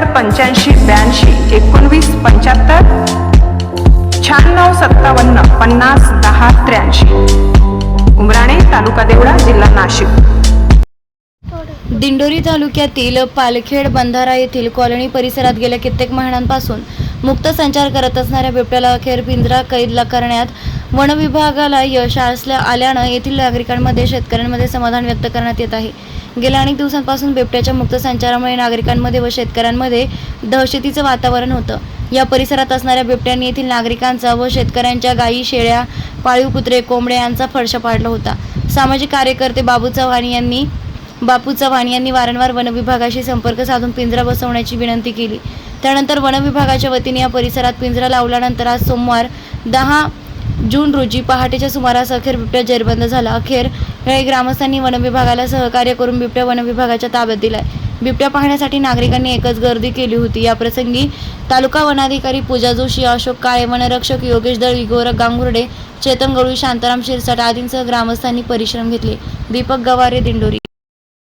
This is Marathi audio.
त्र्याहत्तर पंच्याऐंशी ब्याऐंशी एकोणवीस पंच्याहत्तर शहाण्णव सत्तावन्न पन्नास दहा त्र्याऐंशी. उमराणे तालुका देवळा जिल्हा नाशिक. दिंडोरी तालुक्यातील पालखेड बंधारा येथील कॉलनी परिसरात गेल्या कित्येक महिन्यांपासून मुक्त संचार करत असणाऱ्या बिबट्याला अखेर पिंजरा कैदला करण्यात वनविभागाला यश असल्या आल्यानं येथील नागरिकांमध्ये शेतकऱ्यांमध्ये समाधान व्यक्त करण्यात येत आहे. गेल्या अनेक दिवसांपासून बिबट्याच्या मुक्त संचारामुळे नागरिकांमध्ये व शेतकऱ्यांमध्ये दहशतीचं वातावरण होतं. या परिसरात असणाऱ्या बिबट्यांनी येथील नागरिकांचा व शेतकऱ्यांच्या गायी शेळ्या पाळीव कुत्रे कोंबड्या यांचा फडशा पाडला होता. सामाजिक कार्यकर्ते बाबू चव्हाण यांनी बापू चव्हाण यांनी वारंवार वनविभागाशी संपर्क साधून पिंजरा बसवण्याची विनंती केली. त्यानंतर वनविभागाच्या वतीने या परिसरात पिंजरा लावल्यानंतर आज सोमवार दहा जून रोजी पहाटेच्या सुमारास अखेर बिबट्या जेरबंद झाला. अखेर हे ग्रामस्थांनी वन विभागाला सहकार्य करून बिबट्या वन विभागाच्या ताब्यात दिलाय. बिबट्या पाहण्यासाठी नागरिकांनी एकच गर्दी केली होती. या प्रसंगी तालुका वनाधिकारी पूजा जोशी अशोक काळे वनरक्षक योगेश दळवी गोरख गांगुर्डे चेतन गळू शांताराम शिरसाट आदींसह ग्रामस्थांनी परिश्रम घेतले. दीपक गवारे दिंडोरी.